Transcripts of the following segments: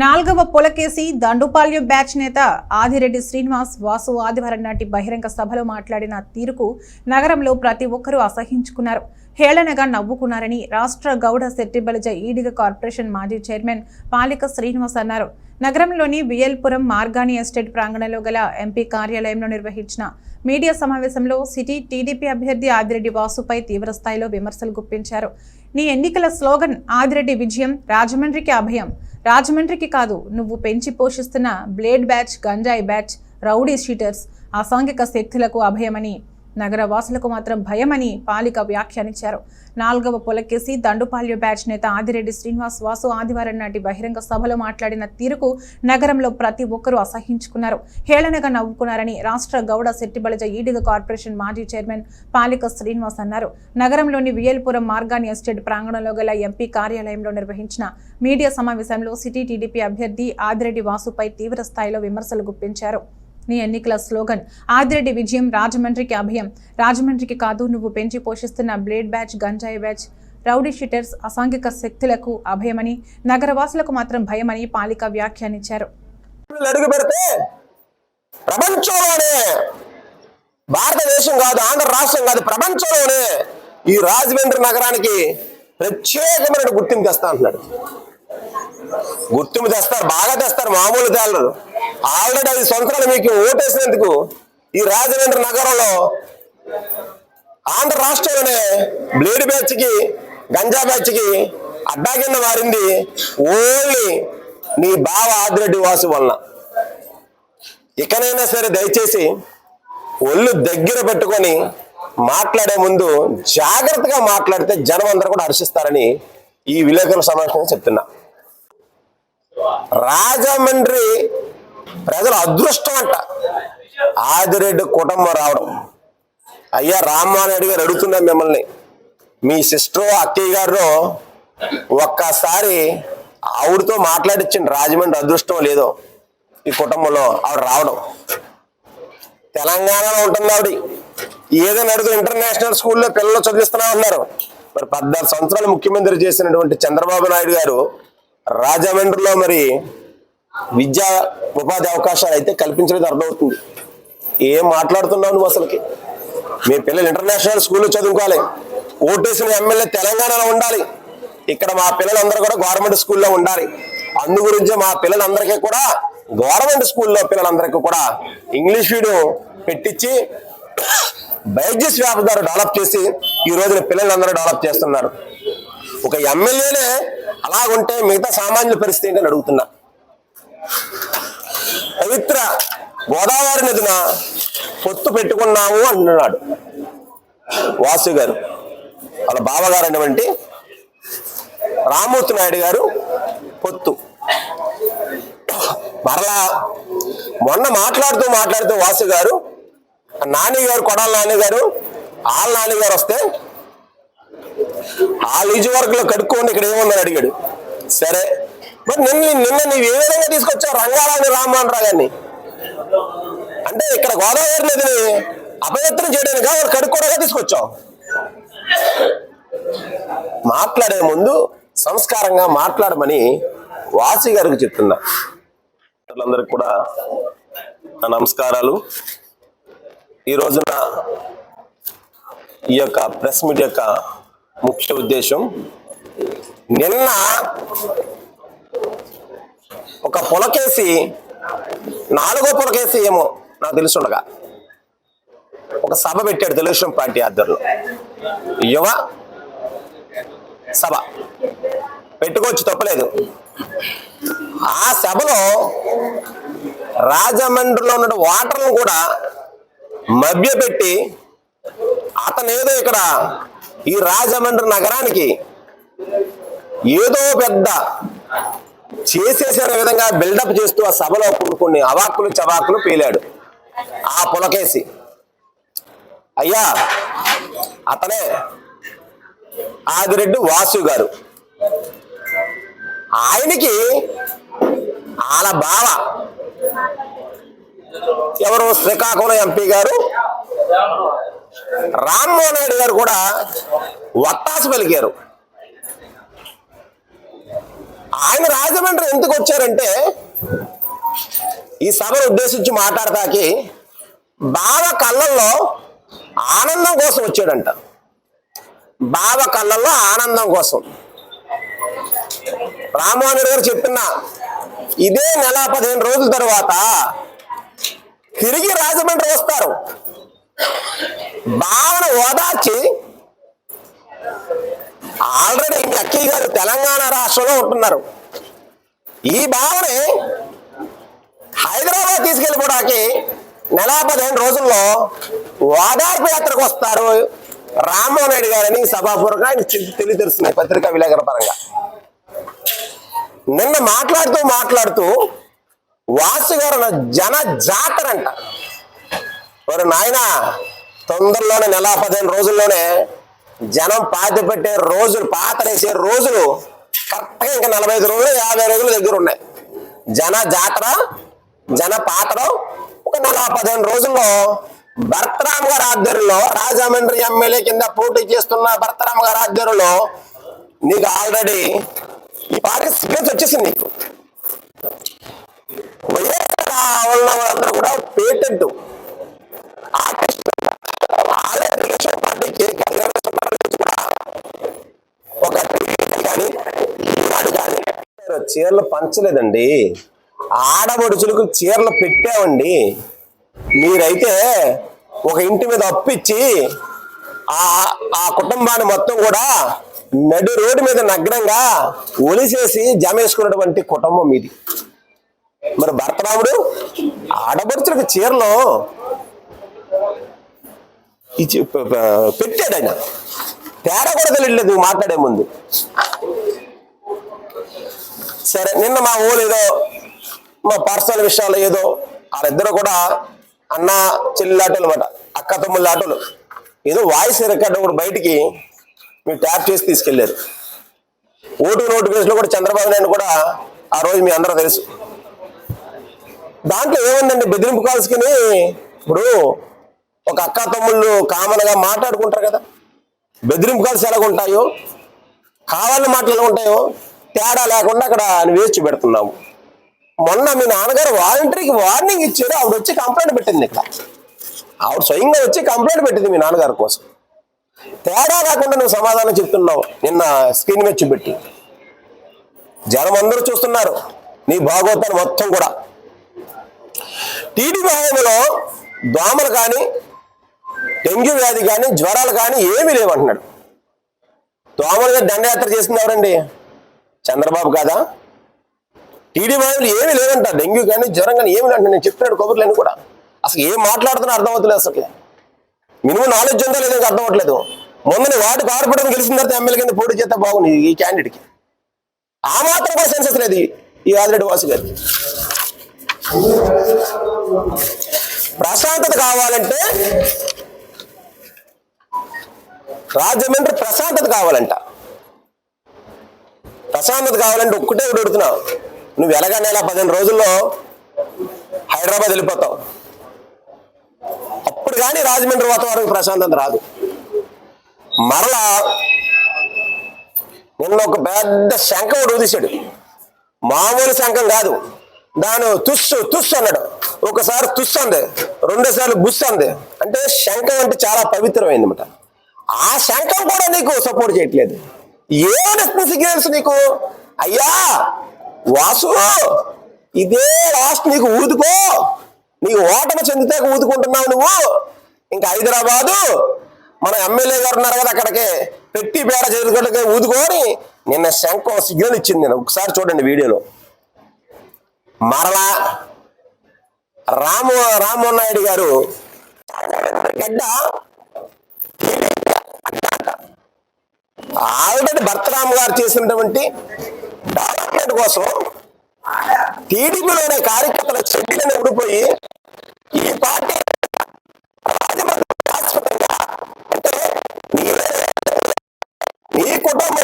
నాలుగవ పొలకేసి దండుపాల్యం బ్యాచ్ నేత ఆదిరెడ్డి శ్రీనివాస్ వాసు ఆదివారం నాటి బహిరంగ సభలో మాట్లాడిన తీరుకు నగరంలో ప్రతి ఒక్కరూ అసహించుకున్నారు. హేళనగా నవ్వుకున్నారని రాష్ట్ర గౌడ శెట్టిబలిజ ఈడిగ కార్పొరేషన్ మాజీ చైర్మన్ పాలిక శ్రీనివాస్ అన్నారు. నగరంలోని వియల్పురం మార్గాని ఎస్టేట్ ప్రాంగణంలో గల ఎంపీ కార్యాలయంలో నిర్వహించిన మీడియా సమావేశంలో సిటీ టీడీపీ అభ్యర్థి ఆదిరెడ్డి వాసుపై తీవ్రస్థాయిలో విమర్శలు గుప్పించారు. నీ ఎన్నికల స్లోగన్ ఆదిరెడ్డి విజయం రాజమండ్రికి అభయం రాజమండ్రికి కాదు నువ్వు పెంచి పోషిస్తున్న బ్లేడ్ బ్యాచ్ గంజాయి బ్యాచ్ రౌడీ షీటర్స్ అసాంఘిక శక్తులకు అభయమని నగర వాసులకు మాత్రం భయమని పాలిక వ్యాఖ్యానించారు. నాలుగవ పొలకేసి దండుపాల్య బ్యాచ్ నేత ఆదిరెడ్డి శ్రీనివాస్ వాసు ఆదివారం నాటి బహిరంగ సభలో మాట్లాడిన తీరుకు నగరంలో ప్రతి ఒక్కరూ అసహించుకున్నారు. హేళనగా నవ్వుకున్నారని రాష్ట్ర గౌడ శెట్టిబలిజ ఈడిగ కార్పొరేషన్ మాజీ చైర్మన్ పాలిక శ్రీనివాస్ అన్నారు. నగరంలోని వియల్పురం మార్గాని ఎస్టేట్ ప్రాంగణంలో గల ఎంపీ కార్యాలయంలో నిర్వహించిన మీడియా సమావేశంలో సిటీ టీడీపీ అభ్యర్థి ఆదిరెడ్డి వాసుపై తీవ్ర స్థాయిలో విమర్శలు గుప్పించారు. నీ ఎన్నికల స్లోగన్. ఆదిరెడ్డి విజయం రాజమండ్రికి అభయం. రాజమండ్రికి కాదు నువ్వు పెంచి పోషిస్తున్న బ్లేడ్ బ్యాచ్ గంజాయి బ్యాచ్. రౌడీ షీటర్స్ అసాంఘిక శక్తులకు అభయమని నగరవాసులకు మాత్రం భయమని పాలిక వ్యాఖ్యానించారు. అడుగు పెడితే ప్రపంచంలోనే భారతదేశం కాదు ఆంధ్ర రాష్ట్రం కాదు ప్రపంచంలోనే ఈ రాజమండ్రి నగరానికి ప్రత్యేకమైన గుర్తింపు తెస్తా అంటున్నాడు. గుర్తింపు తెస్తారు బాగా తెస్తారు మామూలు తేలరు ఆల్రెడీ ఐదు సంవత్సరాలు మీకు ఓటేసినందుకు ఈ రాజమండ్రి నగరంలో ఆంధ్ర రాష్ట్రంలోనే బ్లేడ్ బ్యాచ్కి గంజా బ్యాచ్కి అడ్డా కింద మారింది ఓన్లీ నీ బావ ఆదిరెడ్డి వాసు వలన. ఇకనైనా సరే దయచేసి ఒళ్ళు దగ్గర పెట్టుకొని మాట్లాడే ముందు జాగ్రత్తగా మాట్లాడితే జనం అందరూ కూడా హర్షిస్తారని ఈ విలేకరుల సమావేశంలో చెప్తున్నా. రాజమండ్రి ప్రజల అదృష్టం అంట. ఆదిరెడ్డి కుటుంబం రావడం. అయ్యా రామ్మోహన్ గారు అడుగుతున్నా మిమ్మల్ని. మీ సిస్టర్ అక్కయ్య గారు ఒక్కసారి ఆవిడతో మాట్లాడిచ్చింది రాజమండ్రి అదృష్టం లేదో ఈ కుటుంబంలో ఆవిడ రావడం. తెలంగాణలో ఉంటుంది ఆవిడ? ఏదైనా అడుగు ఇంటర్నేషనల్ స్కూల్లో పిల్లలు చదివిస్తున్నా ఉన్నారు. మరి పద్నాలుగు సంవత్సరాలు ముఖ్యమంత్రి చేసినటువంటి చంద్రబాబు నాయుడు గారు రాజమండ్రిలో మరి విద్యా ఉపాధి అవకాశాలు అయితే కల్పించలేదు అర్థమవుతుంది. ఏం మాట్లాడుతున్నావు నువ్వు అసలుకి? మీ పిల్లలు ఇంటర్నేషనల్ స్కూల్లో చదువుకోవాలి. ఓటేసిన ఎమ్మెల్యే తెలంగాణలో ఉండాలి. ఇక్కడ మా పిల్లలందరూ కూడా గవర్నమెంట్ స్కూల్లో ఉండాలి. అందు గురించి మా పిల్లలందరికీ కూడా గవర్నమెంట్ స్కూల్లో పిల్లలందరికీ కూడా ఇంగ్లీష్ మీడియం పెట్టించి బైజెస్ వ్యాపారం డెవలప్ చేసి ఈ రోజున పిల్లలందరూ డెవలప్ చేస్తున్నారు. ఒక ఎమ్మెల్యేనే అలాగుంటే మిగతా సామాన్యుల పరిస్థితి ఏంటని అడుగుతున్నా. పవిత్ర గోదావరి నదిన పొత్తు పెట్టుకున్నాము అంటున్నాడు వాసు గారు. వాళ్ళ బావగారు అటువంటి రామూర్తి నాయుడు గారు పొత్తు. మరలా మొన్న మాట్లాడుతూ మాట్లాడుతూ వాసు గారు నాన్నగారు కొడాల నాన్నగారు వాళ్ళ నాన్నగారు వస్తే ఆ లీజు వర్క్లో కడుక్కోండి ఇక్కడ ఏముందని అడిగాడు. సరే మరి నిన్న నిన్న నీవు ఏ విధంగా తీసుకొచ్చావు? రంగారాని రామ్మోహన్ రావు గారిని. అంటే ఇక్కడ గోదావరి నదిని అపవిత్రం చేయడానికి వాళ్ళు కడుక్కోవడానికి తీసుకొచ్చావు. మాట్లాడే ముందు సంస్కారంగా మాట్లాడమని వాసి గారికి చెప్తున్నా. అందరికి కూడా నమస్కారాలు. ఈ రోజున ఈ యొక్క ప్రెస్ మీట్ యొక్క ముఖ్య ఉద్దేశం నిన్న ఒక పొలకేసి నాలుగో పొలకేసి ఏమో నాకు తెలుసుండగా. ఒక సభ పెట్టాడు తెలుగుదేశం పార్టీ ఆధ్వర్యంలో. యువ సభ. పెట్టుకోవచ్చు తప్పలేదు. ఆ సభలో రాజమండ్రిలో ఉన్న వాటర్ను కూడా మభ్యపెట్టి అతను ఏదో ఇక్కడ ఈ రాజమండ్రి నగరానికి ఏదో పెద్ద చేసేసిన విధంగా బిల్డప్ చేస్తూ ఆ సభలో కొన్ని కొన్ని అవాక్కులు చవాకులు పేలాడు. ఆ పులకేసి. అయ్యా అతనే ఆదిరెడ్డి వాసు గారు. ఆయనకి వాళ్ళ బావ ఎవరు? శ్రీకాకుళం ఎంపీ గారు. రామ్మోహన్ రెడ్డి గారు కూడా వత్తాసు పలికారు. ఆయన రాజమండ్రి ఎందుకు వచ్చారంటే ఈ సభను ఉద్దేశించి మాట్లాడతాకి బావ కళ్ళల్లో ఆనందం కోసం వచ్చాడంట. బావ కళ్ళల్లో ఆనందం కోసం. రామ్మోహన్ రెడ్డి గారు చెప్పిన ఇదే నెల పదిహేను రోజుల తర్వాత తిరిగి రాజమండ్రి వస్తారు. భావన ఓదార్చి ఆల్రెడీ అక్కీ అక్కయ్య గారు తెలంగాణ రాష్ట్రంలో ఉంటున్నారు. ఈ భావన హైదరాబాద్ తీసుకెళ్ళిపోవడానికి నెల పదిహేను రోజుల్లో ఓదార్పు యాత్రకు వస్తారు రామ్మోహన్ రెడ్డి గారని సభాపూర్వకంగా ఆయన తెలి- తెలియజేస్తున్నాయి పత్రికా విలేకరణ పరంగా. నిన్న మాట్లాడుతూ మాట్లాడుతూ వాసుగారు జన జాతర అంట మరి నాయన తొందరలోనే నెల పదిహేను రోజుల్లోనే జనం పాతి పెట్టే రోజులు పాతలేసే రోజులు కరెక్ట్గా ఇంకా నలభై ఐదు రోజులు యాభై రోజులు దగ్గర ఉన్నాయి. జన జాతర జన పాత్ర ఒక నెల పదిహేను రోజుల్లో భర్తరామ్ గారి ఆధ్వర్యంలో రాజమండ్రి ఎమ్మెల్యే కింద పోటీ చేస్తున్న భర్తరామ్ గారి ఆధ్వర్యంలో నీకు ఆల్రెడీ ఈ పార్టీ స్పీచ్ వచ్చేసింది నీకు. కానీ చీరలు పంచలేదండి. ఆడబడుచులకు చీరలు పెట్టామండి. మీరైతే ఒక ఇంటి మీద అప్పిచ్చి ఆ ఆ కుటుంబాన్ని మొత్తం కూడా నడు రోడ్డు మీద నగ్నంగా ఒలిసేసి జమేసుకున్నటువంటి కుటుంబం మీది. మరి భర్తరాముడు ఆడబడుచులకు చీరలు ఇచ్చి పెట్టాడు ఆయన. తేడా కూడా తెలియలేదు మాట్లాడే ముందు. సరే నిన్న మా ఊళ్ళు ఏదో మా పర్సనల్ విషయాలు ఏదో వాళ్ళిద్దరు కూడా అన్న చెల్లి ఆటోలు అనమాట అక్క తమ్ముళ్ళ ఆటోలు. ఏదో వాయిస్ రికార్డు కూడా బయటికి మీరు ట్యాప్ చేసి తీసుకెళ్ళారు ఓటు నోటిఫికేషన్లో కూడా చంద్రబాబు నాయుడు కూడా ఆ రోజు మీ అందరూ తెలుసు. దాంట్లో ఏముందండి? బెదిరింపు కాల్స్కి ఇప్పుడు ఒక అక్క తమ్ముళ్ళు కామన్గా మాట్లాడుకుంటారు కదా. బెదిరింపు కాల్స్ ఎలా ఉంటాయో కావాలని మాటలు ఎలా ఉంటాయో తేడా లేకుండా అక్కడ వేచి పెడుతున్నాము. మొన్న మీ నాన్నగారు వాలంటరీకి వార్నింగ్ ఇచ్చారు ఆవిడ వచ్చి కంప్లైంట్ పెట్టింది ఇక్కడ. ఆవిడ స్వయంగా వచ్చి కంప్లైంట్ పెట్టింది మీ నాన్నగారి కోసం. తేడా లేకుండా నువ్వు సమాధానం చెప్తున్నావు నిన్న స్క్రీన్ మీద చూపెట్టి. జనం అందరూ చూస్తున్నారు నీ భాగోతాన్ని మొత్తం కూడా. టీడీపీ హయాంలో దోమలు కానీ డెంగ్యూ వ్యాధి కానీ జ్వరాలు కానీ ఏమీ లేవంటున్నాడు దోమలుగా దండయాత్ర చేసింది ఎవరండి? చంద్రబాబు కాదా? టీడీపీ హయాంలో ఏమీ లేవంట డెంగ్యూ కానీ జ్వరం కానీ ఏమి లేదంట. నేను చెప్పినాడు కబుర్లని కూడా. అసలు ఏం మాట్లాడుతున్నా అర్థం అవుతలేదు అసలు మినిమం నాలెడ్జ్ ఉందో లేదో అర్థం అవ్వట్లేదు. మొన్న వాటి కార్పొరేటర్ గెలిచిన తర్వాత ఎమ్మెల్యే కింద పోటీ చేస్తే బాగుంది ఈ క్యాండిడేట్కి ఆ మాత్రం కూడా సెన్సెస్ లేదు ఈ- ఈ ఆదిరెడ్డి వాసు గారికి. ప్రశాంతత కావాలంటే రాజమండ్రి ప్రశాంతత కావాలంట. ప్రశాంతత కావాలంటే ఒక్కటే ఒకటి అడుగుతున్నావు నువ్వు ఎలాగైనా ఇలా పదిహేను రోజుల్లో హైదరాబాద్ వెళ్ళిపోతావు. అప్పుడు కానీ రాజమండ్రి వాతావరణం ప్రశాంతత రాదు. మరలా నిన్న ఒక పెద్ద శంఖ ఒకటి ఊదిశాడు మామూలు శంఖం కాదు. దాని తుస్సు తుస్సు అన్నాడు. ఒకసారి తుస్సు అంది. రెండోసార్లు బుస్సు అంది. అంటే శంఖం అంటే చాలా పవిత్రమైంది అనమాట ఆ శంఖం కూడా నీకు సపోర్ట్ చేయట్లేదు. ఏమైనా సిగ్నల్స్ నీకు? అయ్యా వాసు ఇదే లాస్ట్ నీకు ఊదుకో. నీకు ఓటమి చెందితే ఊదుకుంటున్నావు నువ్వు. ఇంకా హైదరాబాదు మన ఎమ్మెల్యే గారు ఉన్నారు కదా అక్కడికి. పెట్టి పేడ చేతులకి ఊదుకొని నిన్న శంఖం సిగ్నల్ ఇచ్చింది నేను. ఒకసారి చూడండి వీడియోలో. మరలా రాము రామ్మోహన్ నాయుడు గారు గడ్డ ఆల్రెడీ భర్తరామ్ గారు చేసినటువంటి డెవలప్మెంట్ కోసం టీడీపీలోనే కార్యకర్తల చెడ్డీలను ఊడిపోయి ఈ పార్టీ ఈ శాశ్వతంగా కుటుంబం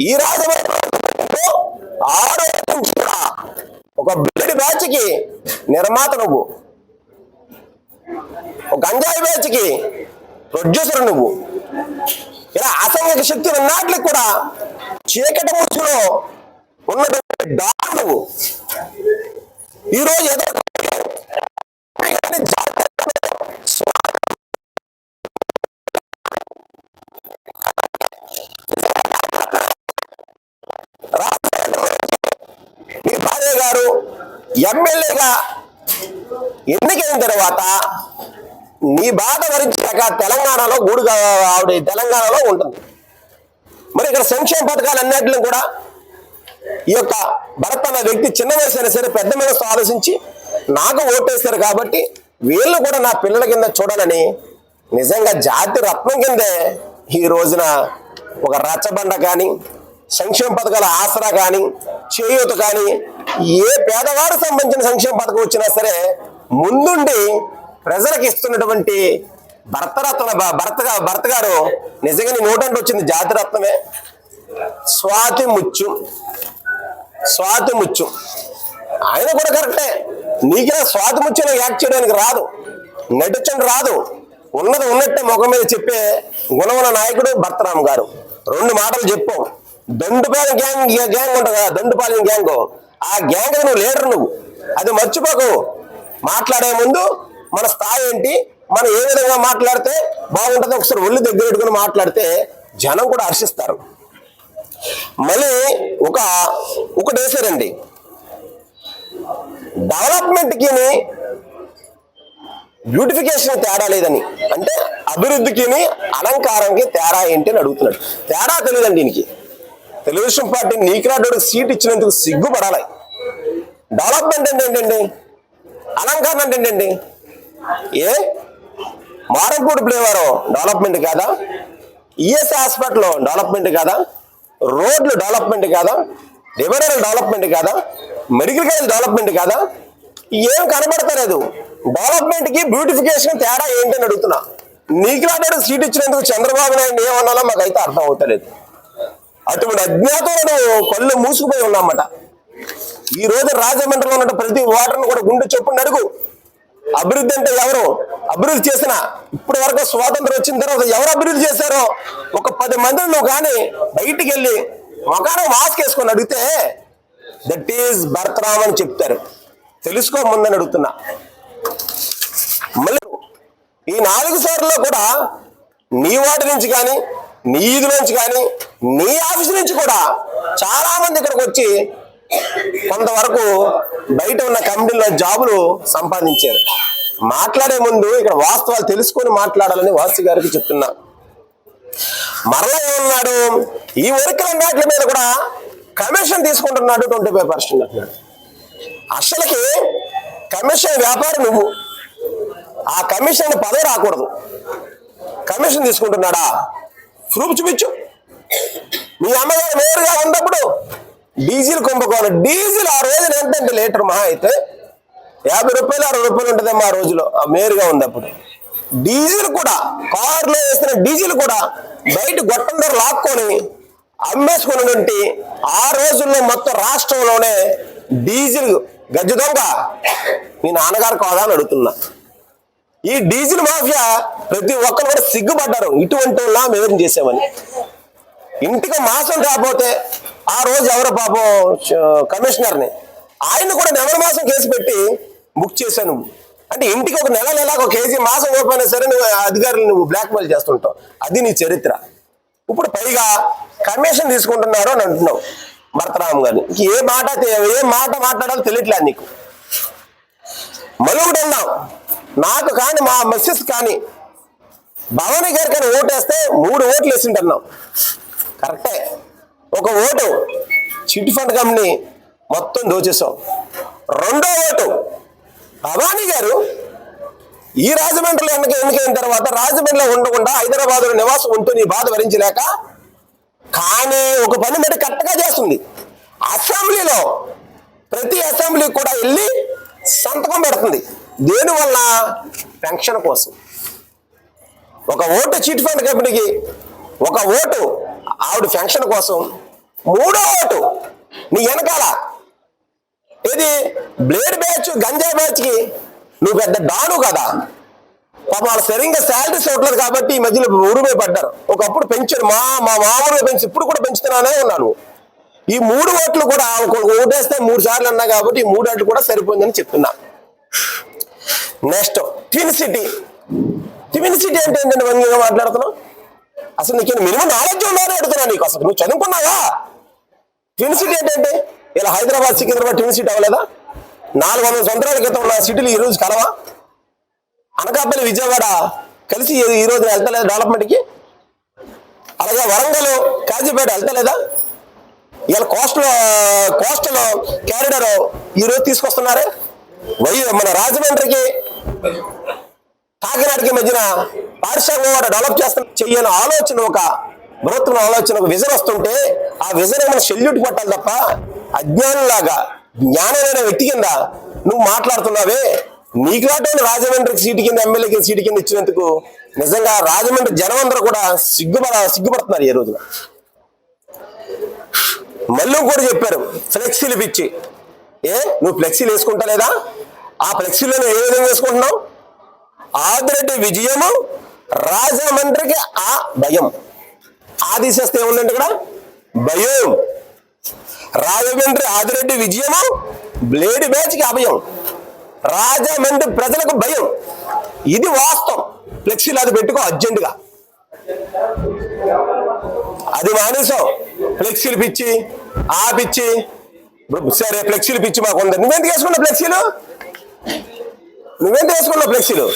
ఈ రాజమండ్రి ఆరోగ్యం ఒక బ్లడ్ బ్యాచ్కి నిర్మాత నువ్వు. ఒక గంజాయి బ్యాచ్కి ప్రొడ్యూసర్ నువ్వు. ఇలా అసాంఘిక శక్తులు ఉన్నట్లు కూడా చీకటి ముసుగులో ఉన్నటువంటి డాక్టర్ నువ్వు. ఈరోజు ఏదో ఎమ్మెల్యేగా ఎన్నికైన తర్వాత నీ బాధ భరించాక తెలంగాణలో గూడుగా ఆవిడ తెలంగాణలో ఉంటుంది. మరి ఇక్కడ సంక్షేమ పథకాలు అన్నింటిని కూడా ఈ యొక్క భరత్ అన్న వ్యక్తి చిన్న వయసు అయినా సరే పెద్ద మనసు ఆలోచించి నాకు ఓటేస్తారు కాబట్టి వీళ్ళు కూడా నా పిల్లల కింద చూడాలని నిజంగా జాతి రత్నం కిందే ఈ రోజున ఒక రచ్చబండ కానీ సంక్షేమ పథకాల ఆసరా కానీ చేయూత కానీ ఏ పేదవారికి సంబంధించిన సంక్షేమ పథకం వచ్చినా సరే ముందుండి ప్రజలకు ఇస్తున్నటువంటి భర్తరత్న భర్తగా భర్త గారు నిజంగా నీ నోటంటే వచ్చింది జాతిరత్నమే స్వాతి ముత్యం స్వాతి ముత్యం ఆయన కూడా కరెక్టే. నీకే స్వాతి ముత్యం యాక్ట్ చేయడానికి రాదు. నటించండి రాదు. ఉన్నది ఉన్నట్టే ముఖం మీద చెప్పే గుణముల నాయకుడు భర్తరామ్ గారు. రెండు మాటలు చెప్పాం. దండుపాలెం గ్యాంగ్ గ్యాంగ్ ఉంటుంది కదా దండుపాలెం గ్యాంగ్ ఆ గ్యాంగ్ నువ్వు లీడర్ నువ్వు. అది మర్చిపోకు. మాట్లాడే ముందు మన స్థాయి ఏంటి మనం ఏ విధంగా మాట్లాడితే బాగుంటుంది ఒకసారి ఒళ్ళు దగ్గర పెట్టుకుని మాట్లాడితే జనం కూడా హర్షిస్తారు. మళ్ళీ ఒక ఒకటి వేసారండి. డెవలప్మెంట్కి బ్యూటిఫికేషన్ తేడా లేదని. అంటే అభివృద్ధికి అలంకారంకి తేడా ఏంటి అని అడుగుతున్నాడు. తేడా తెలియదండి దీనికి. తెలుగుదేశం పార్టీ నీకిరాడు సీట్ ఇచ్చినందుకు సిగ్గుపడాలి. డెవలప్మెంట్ అంటే ఏంటండి? అలంకరణ అంటే ఏంటండి? ఏ? మారంపూడి ప్లేవారం డెవలప్మెంట్ కాదా? ఈఎస్ హాస్పిటల్ డెవలప్మెంట్ కాదా? రోడ్లు డెవలప్మెంట్ కాదా? రివరల్ డెవలప్మెంట్ కాదా? మెడికల్ కాలేజ్ డెవలప్మెంట్ కాదా? ఏం కనబడతలేదు. డెవలప్మెంట్కి బ్యూటిఫికేషన్ తేడా ఏంటని అడుగుతున్నా. నీకు సీట్ ఇచ్చినందుకు చంద్రబాబు నాయుడు ఏమన్నాలో మాకైతే అర్థం అవుతలేదు. అటువంటి అజ్ఞాతంలో కళ్ళు మూసుకుపోయి ఉన్నామట. ఈ రోజు రాజమండ్రిలో ఉన్న ప్రతి ఓటర్ను కూడా గుండె చొప్పున అడుగు. అభివృద్ధి అంటే ఎవరు? అభివృద్ధి చేసిన ఇప్పటి వరకు స్వాతంత్రం వచ్చిన తర్వాత ఎవరు అభివృద్ధి చేశారో? ఒక పది మందిలో కానీ బయటికి వెళ్ళి ఒకన మాస్క్ వేసుకొని అడిగితే దట్ ఈజ్ భరతరామ్ అని చెప్తారు. తెలుసుకో ముందని అడుగుతున్నా. మళ్ళీ ఈ నాలుగు సార్లు కూడా నీ వాటి నుంచి కానీ నీది నుంచి కానీ నీ ఆఫీస్ నుంచి కూడా చాలా మంది ఇక్కడికి వచ్చి కొంతవరకు బయట ఉన్న కంపెనీలో జాబులు సంపాదించారు. మాట్లాడే ముందు ఇక్కడ వాస్తవాలు తెలుసుకొని మాట్లాడాలని వాసు గారికి చెప్తున్నా. మరలా ఏమన్నాడు? ఈ వర్కుల వాటి మీద కూడా కమిషన్ తీసుకుంటున్నాడు ట్వంటీ ఫైవ్ పర్సెంట్ అంటున్నాడు. అసలుకి కమిషన్ వ్యాపారం నువ్వు. ఆ కమిషన్ పదవి రాకూడదు. కమిషన్ తీసుకుంటున్నాడా? ప్రూఫ్ చూపించు. మీ అమ్మగారు నేరుగా ఉన్నప్పుడు డీజిల్ కుంభకోణం. డీజిల్ ఆ రోజున ఎంతంటే లీటర్ మహా అయితే? యాభై రూపాయలు అరవై రూపాయలు ఉంటుందేమో ఆ రోజులో ఆ మేరుగా ఉన్నప్పుడు. డీజిల్ కూడా కారులో వేసిన డీజిల్ కూడా బయట గొట్టం ధర లాక్కొని అమ్మేసుకున్నటువంటి ఆ రోజుల్లో మొత్తం రాష్ట్రంలోనే డీజిల్ గజ్జ దొంగ మీ నాన్నగారు కాదా అని అడుగుతున్నా. ఈ డీజిల్ మాఫియా ప్రతి ఒక్కరు కూడా సిగ్గుపడ్డారు. ఇటువంటి వాళ్ళ మేము చేసామని ఇంటికి మాసం రాకపోతే ఆ రోజు ఎవరు పాపం కమిషనర్ని. ఆయన కూడా నెల మాసం కేసు పెట్టి బుక్ చేశాను. అంటే ఇంటికి ఒక నెల నెల ఒక కేజీ మాసం ఓపెన్ సరే నువ్వు అధికారులు నువ్వు బ్లాక్మెయిల్ చేస్తుంటావు. అది నీ చరిత్ర. ఇప్పుడు పైగా కమిషన్ తీసుకుంటున్నారు అని అంటున్నావు భరతరామ్ గారిని. ఏ మాట ఏ మాట మాట్లాడాలో తెలియట్లేదు నీకు. మలుగుడు అన్నావు. నాకు కానీ మా మిస్సెస్ కానీ భవానీ గారు కానీ ఓటేస్తే మూడు ఓట్లు వేసింటున్నాం. కరెక్టే. ఒక ఓటు చిట్ ఫండ్ కంపెనీ మొత్తం దోచేసాం రెండో ఓటు భవానీ గారు ఈ రాజమండ్రిలో ఎన్నిక ఎన్నికైన తర్వాత రాజమండ్రిలో ఉండకుండా హైదరాబాద్లో నివాసం ఉంటుంది బాధ భరించలేక కానీ ఒక పని మరి కరెక్ట్గా చేస్తుంది. అసెంబ్లీలో ప్రతి అసెంబ్లీకి కూడా వెళ్ళి సంతకం పెడుతుంది. దేనివల్ల? పెన్షన్ కోసం. ఒక ఓటు చిట్ ఫండ్ కంపెనీకి ఒక ఓటు ఆవిడ పెన్షన్ కోసం మూడో ఓటు నీ వెనకాల. ఇది బ్లేడ్ బ్యాచ్ గంజా బ్యాచ్కి నువ్వు పెద్ద డాను కదా. పాప వాళ్ళు సరిగ్గా శాలరీస్ ఇవ్వట్లేదు కాబట్టి ఈ మధ్యలో ఉరుమే పడ్డారు. ఒకప్పుడు పెంచారు మా మా మామూలుగా పెంచి ఇప్పుడు కూడా పెంచుతున్నానే ఉన్నాను. ఈ మూడు ఓట్లు కూడా ఓటేస్తే మూడు సార్లు అన్నా కాబట్టి ఈ మూడు ఓట్లు కూడా సరిపోయిందని చెప్తున్నా. Next twin city twin city అంటే ఏంటంటే వంగిగా మాట్లాడుతున్నావు అసలు నీకు మినిమం నాలెడ్జ్ ఉండాలని అడుగుతున్నా నీకు. అసలు నువ్వు చదువుకున్నావా? ట్విన్ సిటీ ఏంటంటే ఇలా హైదరాబాద్ సికింద్రాబాద్ ట్విన్ సిటీ అవ్వలేదా? నాలుగు వందల సంవత్సరాల క్రితం ఉన్న సిటీలు ఈ రోజు కలవా? అనకాపల్లి విజయవాడ కలిసి ఈ- ఈ రోజు వెళ్తలేదు డెవలప్మెంట్కి అలాగే వరంగల్ కాజీపేట వెళ్తలేదా? ఇవాళ కోస్టల్ కోస్టల్ క్యారిడర్ ఈ రోజు తీసుకొస్తున్నారే? వై మన రాజమండ్రికి కాకినాడకి మధ్యన పారిశ్రామిక కూడా డెవలప్ చేస్తా చెయ్యని ఆలోచన ఒక బృహత్తమ ఆలోచన ఒక విజన్ వస్తుంటే ఆ విజన్ మనం షెల్యూట్ పట్టాలి తప్ప అజ్ఞానంలాగా జ్ఞానమైన వ్యక్తి కింద నువ్వు మాట్లాడుతున్నావే. నీకు లాంటి రాజమండ్రి సీటు కింద ఎమ్మెల్యేకి సీటు కింద ఇచ్చినందుకు నిజంగా రాజమండ్రి జనం అందరూ కూడా సిగ్గుపడ సిగ్గుపడుతున్నారు ఈ రోజున. మళ్ళీ కూడా చెప్పారు ఫ్లెక్సీలు పిచ్చి. ఏ నువ్వు ఫ్లెక్సీలు వేసుకుంటా లేదా ఆ ఫ్లెక్సీలో నువ్వు ఏ విధంగా వేసుకుంటున్నావు? ఆదిరెడ్డి విజయము రాజమండ్రికి ఆ భయం. ఆ తీసేస్తే ఏముందంటే ఇక్కడ? భయం. రాజమండ్రి ఆదిరెడ్డి విజయము బ్లేడ్ బ్యాచ్కి అభయం రాజమండ్రి ప్రజలకు భయం. ఇది వాస్తవం. ఫ్లెక్సీలు అది పెట్టుకో అర్జెంటుగా. అది మానేసాం ఫ్లెక్సీలు పిచ్చి ఆ పిచ్చి. సరే ఫ్లెక్సీలు పిచ్చి మాకు ఉంది నువ్వెందుకు వేసుకున్నావు ఫ్లెక్సీలు? నువ్వెంత వేసుకున్నావు ఫ్లెక్సీలు?